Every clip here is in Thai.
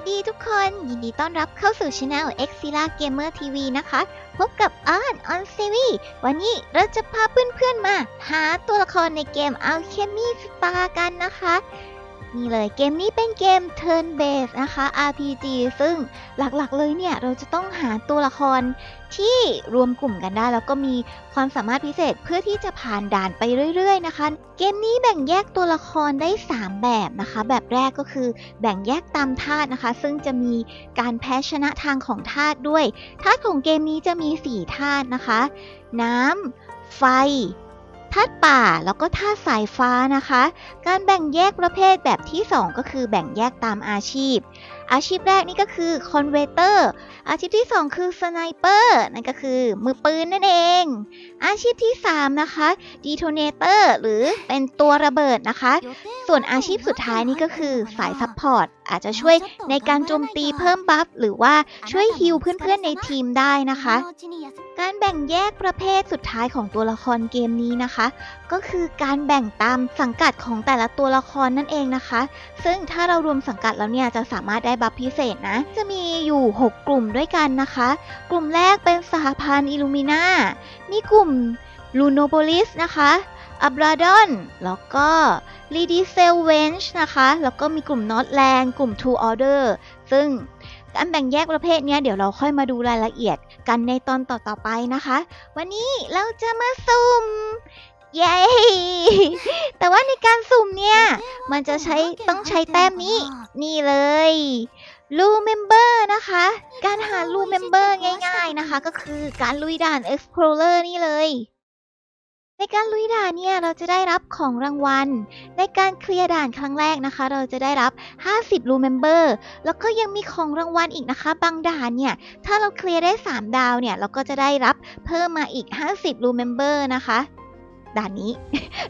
วัสดีทุกคน ยินดีต้อนรับเข้าสู่ช anel x i l a Gamer TV นะคะ พบกับออนออนซีวีวันนี้เราจะพาเพื่อนๆมา หาตัวละครในเกม Alchemy Star กันนะคะ นี่เลยเกมนี้เป็นเกม Turn Based นะคะ RPG ซึ่งหลักๆเลยเนี่ย เราจะต้องหาตัวละครที่รวมกลุ่มกันได้ แล้วก็มีความสามารถพิเศษเพื่อที่จะผ่านด่านไปเรื่อย ๆ นะคะ เกมนี้แบ่งแยกตัวละครได้ 3 แบบนะคะ แบบแรกก็คือแบ่งแยกตามธาตุนะคะ ซึ่งจะมีการแพ้ชนะทางของธาตุด้วยธาตุของเกมนี้จะมี 4ธาตุนะคะ น้ำไฟาตุป่าแล้วก็ธาตุสายฟ้านะคะ การแบ่งแยกประเภทแบบที่ 2 ก็คือแบ่งแยกตามอาชีพ อาชีพแรกนี่ก็คือคอนเวเตอร์อาชีพที่ 2 คือสไนเปอร์นั่นก็คือมือปืนนั่นเอง อาชีพที่ 3 นะคะดีโทเนเตอร์หรือเป็นตัวระเบิดนะคะ ส่วนอาชีพสุดท้ายนี่ก็คือสายซัพพอร์ตอาจจะช่วยในการโจมตีเพิ่มบัฟหรือว่าช่วยฮิลเพื่อนๆในทีมได้นะคะ การแบ่งแยกประเภทสุดท้ายของตัวละครเกมนี้นะคะ ก็คือการแบ่งตามสังกัดของแต่ละตัวละครนั่นเองนะคะ ซึ่งถ้าเรารวมสังกัดแล้วเนี่ยจะสามารถได้บัฟพิเศษนะ จะมีอยู่ 6 กลุ่มด้วยกันนะคะ กลุ่มแรกเป็นสหพันธ์อิลูมิน่ามีกลุ่มลูโนโ o ลิสนะคะอับราดอน แล้วก็ลีดีเซลเวนช์นะคะ แล้วก็มีกลุ่มนอตแลนกลุ่ม Two Order ซึ่งการแบ่งแยกประเภทเนี้ยเดี๋ยวเราค่อยมาดูรายละเอียดกันในตอนต่อๆไปนะคะ วันนี้เราจะมาสุ่ม เย้ แต่ว่าในการสุ่มเนี่ย มันจะใช้ต้องใช้แต้มนี้ นี่เลยลูเมมเบอร์นะคะ การหาลูเมมเบอร์ง่าย ๆนะคะ ก็คือการลุยด่าน Explorer นี่เลย ในการลุยด่านเนี่ย เราจะได้รับของรางวัล ในการเคลียร์ด่านครั้งแรกนะคะ เราจะได้รับ 50ลูเมมเบอร์แล้วก็ยังมีของรางวัลอีกนะคะ บางด่านเนี่ย ถ้าเราเคลียร์ได้ 3 ดาวเนี่ย เราก็จะได้รับเพิ่มมาอีก 50ลูเมมเบอร์นะคะ ด่านนี้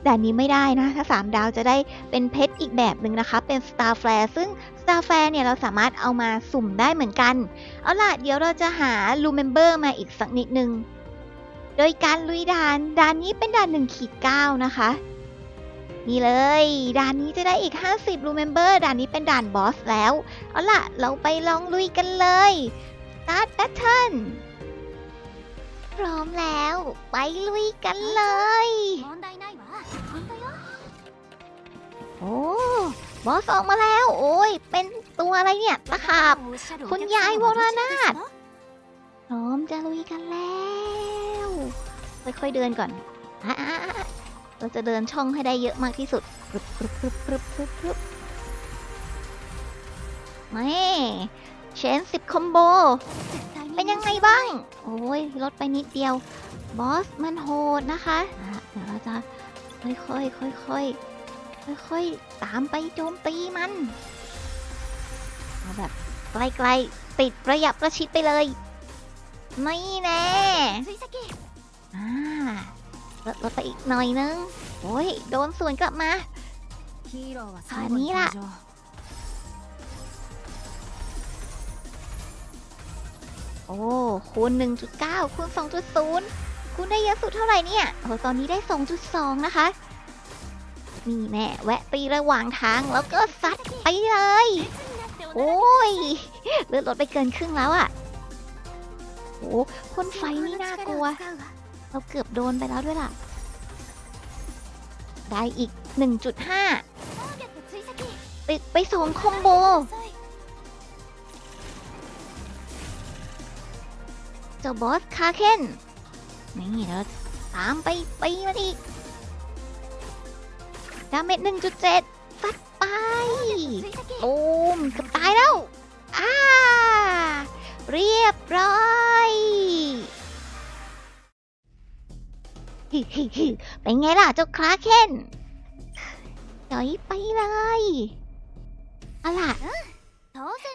ด่านนี้ไม่ได้นะ ถ้า 3 ดาวจะได้เป็นเพชรอีกแบบหนึ่งนะคะ เป็น Star Flare ซึ่ง Star Flare เนี่ย เราสามารถเอามาสุ่มได้เหมือนกัน เอาล่ะ เดี๋ยวเราจะหาลูเมมเบอร์มาอีกสักนิดนึง โดยการลุยด่าน ด่านนี้เป็นด่าน1ขีด9นะคะ นี่เลย ด่านนี้จะได้อีก 50ลูเมมเบอร์ด่านนี้เป็นด่านบอสแล้ว เอาล่ะ เราไปลองลุยกันเลย Start Battle พร้อมแล้ว ไปลุยกันเลย โอ้บอสออกมาแล้ว โอ้ย เป็นตัวอะไรเนี่ยตะขาบ คุณยายวรนาถพร้อมจะลุยกันแล้ว ค่อยๆเดินก่อนอะอะอะอะเราจะเดินช่องให้ได้เยอะมากที่สุดปรึบปรึบปรึบปรึบปรึบปรึบไม่เชนสิบคอมโบ เป็นยังไงบ้าง โอ้ยลดไปนิดเดียว บอสมันโหดนะคะอะเดี๋ยวเราจะค่อยๆค่อยๆค่อยๆตามไปโจมตีมันเอาแบบใกล้ๆติดระยับประชิดไปเลย ไม่แน่อ่าลดลดไปอีกหน่อยนึง โอ้ย โดนสวนกลับมาอันนี้ล่ะ โอ้คูณ 1.9 คูณ 2.0 คูณได้เยอะสุดเท่าไหร่เนี่ย โอ้ตอนนี้ได้ 2.2 นะคะ นี่แน่แวะตีระหว่างทางแล้วก็ซัดไปเลย โอ้ยเลือดลดไปเกินครึ่งแล้วอะโอ้พ่นไฟนี่น่ากลัว เราเกือบโดนไปแล้วด้วยล่ะ ได้อีก 1.5 ติดไปสองคอมโบ เจ้าบอสคาเคนนี่เราตามไปไปมันอีกดาเมจ1.7ซัดไปตูมเกับตายแล้วอ่าเรียบร้อยฮิฮิฮิเป็นไงล่ะเจ้าคลาเคนหน่อยไปเลยเอาล่ะ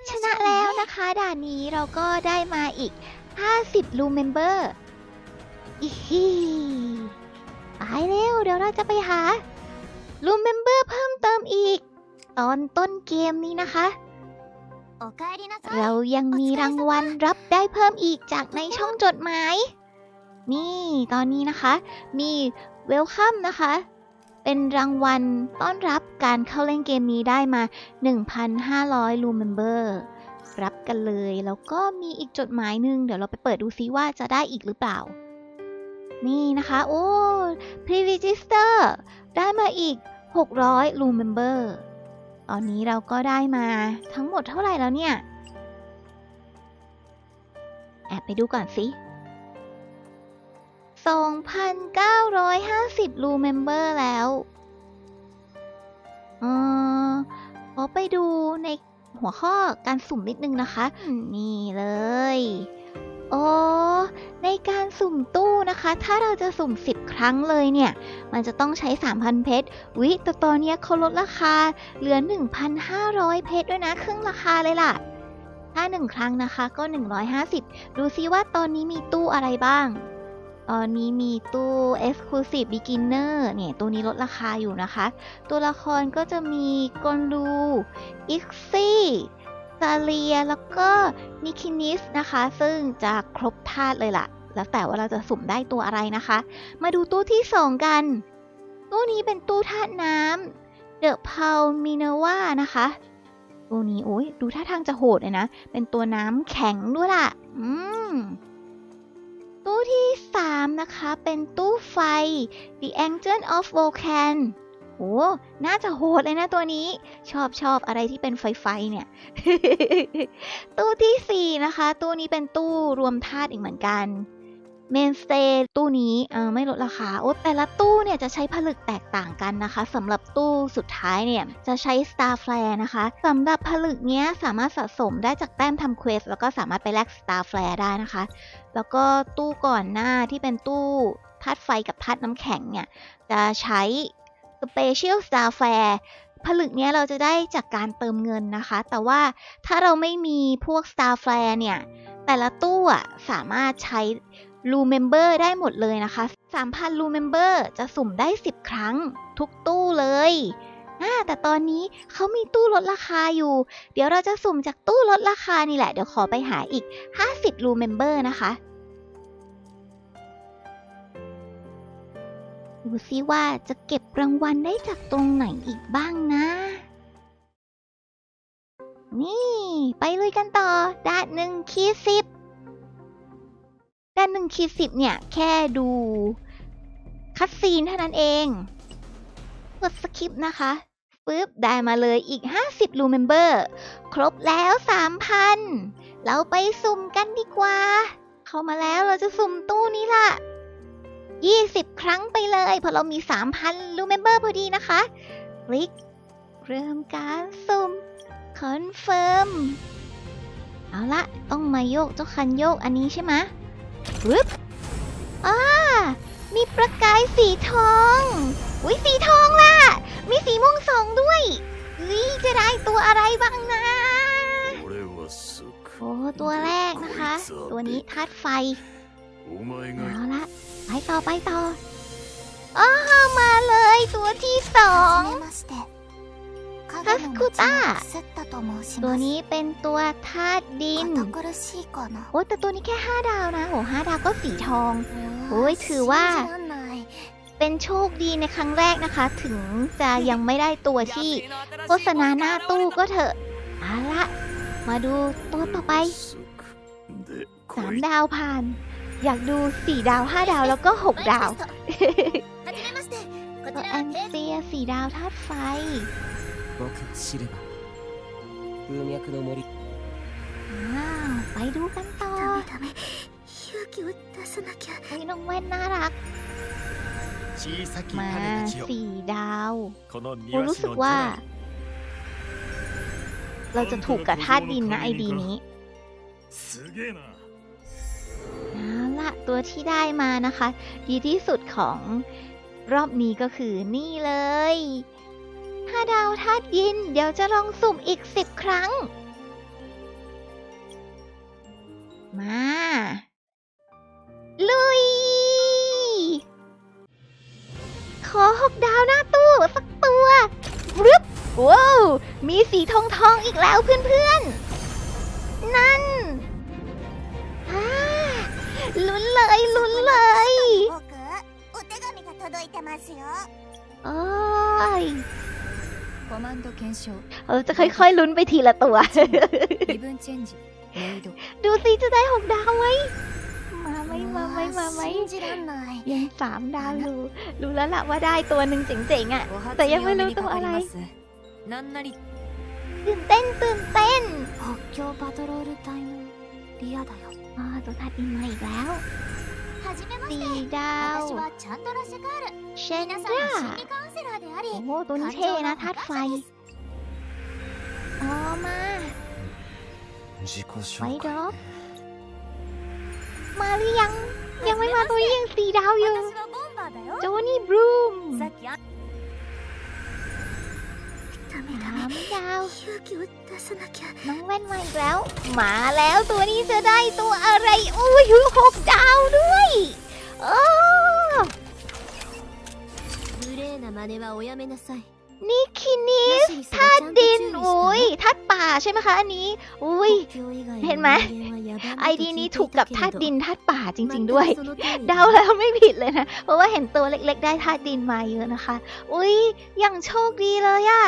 ชนะแล้วนะคะ ด่านนี้เราก็ได้มาอีก 50ลูเมมเบอร์อีฮีตายเร็ว เดี๋ยวเราจะไปหาลูเมมเบอร์เพิ่มเติมอีก ตอนต้นเกมนี้นะคะ เรายังมีรางวัลรับได้เพิ่มอีกจากในช่องจดหมาย นี่ตอนนี้นะคะ มีเวลคัมนะคะ เป็นรางวัลต้อนรับการเข้าเล่นเกมนี้ได้มา 1,500ลูเมมเบอร์ รับกันเลย แล้วก็มีอีกจดหมายหนึ่งเดี๋ยวเราไปเปิดดูซิว่าจะได้อีกหรือเปล่า นี่นะคะ โอ้ pre-register ได้มาอีก 600 room member ตอนนี้เราก็ได้มาทั้งหมดเท่าไหร่แล้วเนี่ย แอบไปดูก่อนสิ 2,950 room member แล้ว เออขอไปดูใน หัวข้อการสุ่มนิดนึงนะคะ นี่เลย โอ้ในการสุ่มตู้นะคะ ถ้าเราจะสุ่ม 10 ครั้งเลยเนี่ย มันจะต้องใช้ 3,000 เพชร วิแต่ตอนเนี้ยเขาลดราคา เหลือ 1,500 เพชรด้วยนะ ครึ่งราคาเลยล่ะ ถ้า 1 ครั้งนะคะก็ 150 ดูซิว่าตอนนี้มีตู้อะไรบ้าง ตอนนี้มีตู้ Exclusive Beginner เนี่ย ตัวนี้ลดราคาอยู่นะคะ ตัวละครก็จะมีกอนลูอิกซี่ซาเลีย แล้วก็นิคินิสนะคะ ซึ่งจะครบธาตุเลยล่ะ แล้วแต่ว่าเราจะสุ่มได้ตัวอะไรนะคะ มาดูตู้ที่ 2 กัน ตู้นี้เป็นตู้ธาตุน้ำเดอะพาวมินาวานะคะตู้นี้โอ้ยดูท่าทางจะโหดเลยนะ เป็นตัวน้ำแข็งด้วยล่ะ อืม ตู้ที่ 3 นะคะ เป็นตู้ไฟ The Angel of Volcan โอ้น่าจะโหดเลยนะตัวนี้ ชอบชอบอะไรที่เป็นไฟไฟเนี่ย ตู้ทีสี่4 นะคะ ตู้นี้เป็นตู้รวมธาตุอีกเหมือนกัน เมนสเตย์ตู้นี้ไม่ลดราคา โอ้แต่ละตู้เนี่ยจะใช้ผลึกแตกต่างกันนะคะสำหรับตู้สุดท้ายเนี่ยจะใช้ Star Flare นะคะสำหรับผลึกเนี้ยสามารถสะสมได้จากแต้มทำเควสแล้วก็สามารถไปแลก Star Flare ได้นะคะ แล้วก็ตู้ก่อนหน้าที่เป็นตู้ธาตุไฟกับธาตุน้ำแข็งเนี่ยจะใช้ Special Star Flare ผลึกเนี้ยเราจะได้จากการเติมเงินนะคะ แต่ว่าถ้าเราไม่มีพวก Star Flare เนี่ยแต่ละตู้อะสามารถใช้ รูเมมเบอร์ได้หมดเลยนะคะ 3,000รูเมมเบอร์จะสุ่มได้ 10 ครั้ง ทุกตู้เลยอ่าแต่ตอนนี้เขามีตู้ลดราคาอยู่ เดี๋ยวเราจะสุ่มจากตู้ลดราคานี่แหละ เดี๋ยวขอไปหาอีก 50รูเมมเบอร์นะคะ ดูซิว่าจะเก็บรางวัลได้จากตรงไหนอีกบ้างนะ นี่ ไปลุยกันต่อดานหนึ่งคีสิบ ด้านหนึ่งขีดสิบเนี่ย แค่ดูคัดซีนเท่านั้นเองกดสคิปนะคะปึ๊บได้มาเลยอีก 50 รูเมมเบอร์ ครบแล้ว 3,000 เราไปสุ่มกันดีกว่า เข้ามาแล้วเราจะสุ่มตู้นี้ล่ะ 20 ครั้งไปเลยเพราะเรามี 3,000 รูเมมเบอร์พอดีนะคะ คลิก เริ่มการสุ่ม คอนเฟิร์ม เอาละต้องมาโยกเจ้าคันโยกอันนี้ใช่ไหม รึบอ่ามีประกายสีทองอุ้ยสีทองล่ะ มีสีม่วงสองด้วยวิจะได้ตัวอะไรบ้างนะ โอ้ตัวแรกนะคะ ตัวนี้ธาตุไฟ เอาละไปต่อไปต่ออ้ามาเลยตัวที่สอง はじめましてタスクタセッタと申し ตัว ます นี้เป็นตัวธาตุดิน 堅苦しいかな โอ้แต่ตัวนี้แค่ 5 ดาวนะโห5ดาวก็สีทอง โอ้ยถือว่า 信じらんない เป็นโชคดีในครั้งแรกนะคะ ถึงจะยังไม่ได้ตัวที่ โฆษณาหน้าตู้ก็เถอะเอาละมาดูตัวต่อไป すくでこ สาม い ดาวผ่าน อยากดูสี่ดาวห้าดาวแล้วก็หกดาว はじめましてこ ตัวแอนเซียสี่ดาวธาตุไฟ 僕シルバー風脈の森 ว้าว ไปดูกันต่อ ダメダメ勇気を出さなきゃ เฮ้ยน้องแว่นน่ารัก 小さき มา 種たちよ สี่ดาว この กู 庭 รู้ 師 สึก の ว่า ジョナ เราจะถูกกับธาตุดินนะไอดีนี้ すげえな เอาละตัวที่ได้มานะคะ ดีที่สุดของรอบนี้ก็คือนี่เลยห้า ดาวธาตุยิน เดี๋ยวจะลองสุ่มอีกสิบครั้ง มา ลุย ขอหกดาวหน้าตู้สักตัวรึบว้าวมีสีทองทองอีกแล้วเพื่อนๆ นั่นลุ้นเลยลุ้นเลยโอ้ย เราจะค่อยๆลุ้นไปทีละตัว ดูสิจะได้หกดาวไหมมาไหมมาไหมมาไหมยังสามดาวรู้รู้แล้วล่ะว่าได้ตัวหนึ่งเจ๋งๆอะ แต่ยังไม่รู้ตัวอะไรตื่นเต้นตื่นเต้นโอ้โจปาโตรลไทม์เรียดายอ๋อตัวทัดอินมาอีกแล้ว สีดาวเชนด้าโอ้โหตัวนี้เท่นะทัดไฟต่อมาไวดรอปมาหรือยัง ยังไม่มาตัวยังสีดาวอยู่โจนี่บลูม ดาว น้องแว่นมาอีกแล้ว มาแล้วตัวนี้จะได้ตัวอะไรอุ้ยหกดาวด้วยโอนี่คินิสท่าดินอุ้ยท่าป่าใช่ไหมคะอันนี้ อุ้ยเห็นไหมไอดีนี้ถูกกับท่าดินท่าป่าจริง ๆ ด้วย เดาแล้วไม่ผิดเลยนะ เพราะว่าเห็นตัวเล็ก ๆ ได้ท่าดินมาเยอะนะคะ อุ้ยยังโชคดีเลยอะ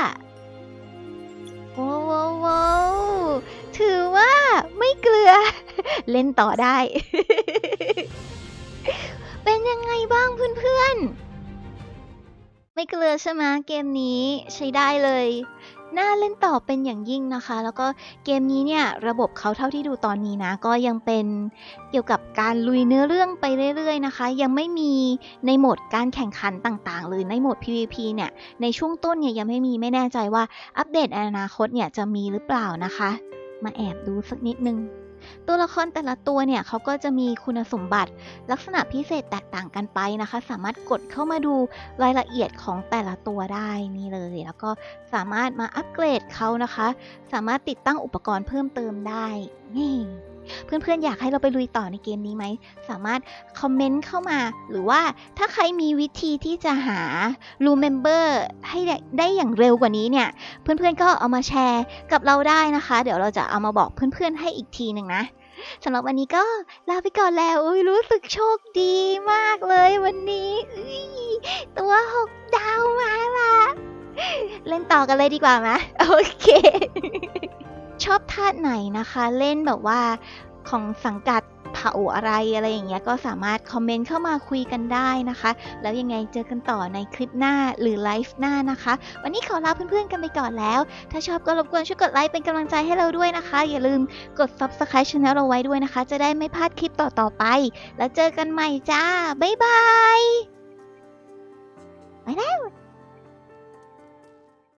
ว้าวว้าวว้าวถือว่าไม่เกลือ เล่นต่อได้ เป็นยังไงบ้างเพื่อนๆ ไม่เกลือใช่ไหมเกมนี้ใช้ได้เลย น่าเล่นต่อเป็นอย่างยิ่งนะคะ แล้วก็เกมนี้เนี่ยระบบเขาเท่าที่ดูตอนนี้นะ ก็ยังเป็นเกี่ยวกับการลุยเนื้อเรื่องไปเรื่อยๆนะคะ ยังไม่มีในโหมดการแข่งขันต่างๆ หรือในโหมด PVP เนี่ยในช่วงต้นเนี่ยยังไม่มีไม่แน่ใจว่าอัปเดตอนาคตเนี่ยจะมีหรือเปล่านะคะ มาแอบดูสักนิดนึง ตัวละครแต่ละตัวเนี่ยเขาก็จะมีคุณสมบัติ ลักษณะพิเศษแตกต่างกันไปนะคะ สามารถกดเข้ามาดูรายละเอียดของแต่ละตัวได้นี่เลย แล้วก็สามารถมาอัปเกรดเขานะคะ สามารถติดตั้งอุปกรณ์เพิ่มเติมได้นี่ เพื่อนๆ อยากให้เราไปลุยต่อในเกมนี้ไหม สามารถคอมเมนต์เข้ามา หรือว่าถ้าใครมีวิธีที่จะหารูเมมเบอร์ให้ได้อย่างเร็วกว่านี้เนี่ย เพื่อนๆ ก็เอามาแชร์กับเราได้นะคะ เดี๋ยวเราจะเอามาบอกเพื่อนๆ ให้อีกทีหนึ่งนะสำหรับวันนี้ก็ลาไปก่อนแล้วอุ๊ยรู้สึกโชคดีมากเลยวันนี้ตัวหกดาวมาละเล่นต่อกันเลยดีกว่าไหมโอเค ชอบท่าไหนนะคะ เล่นแบบว่าของสังกัดเผ่าอะไรอะไรอย่างเงี้ยก็สามารถคอมเมนต์เข้ามาคุยกันได้นะคะ แล้วยังไงเจอกันต่อในคลิปหน้าหรือไลฟ์หน้านะคะ วันนี้ขอลาเพื่อนๆกันไปก่อนแล้ว ถ้าชอบก็รบกวนช่วยกดไลค์เป็นกำลังใจให้เราด้วยนะคะ อย่าลืมกด subscribe channel เราไว้ด้วยนะคะ จะได้ไม่พลาดคลิปต่อๆไป แล้วเจอกันใหม่จ้าบ๊ายบายไปแล้ว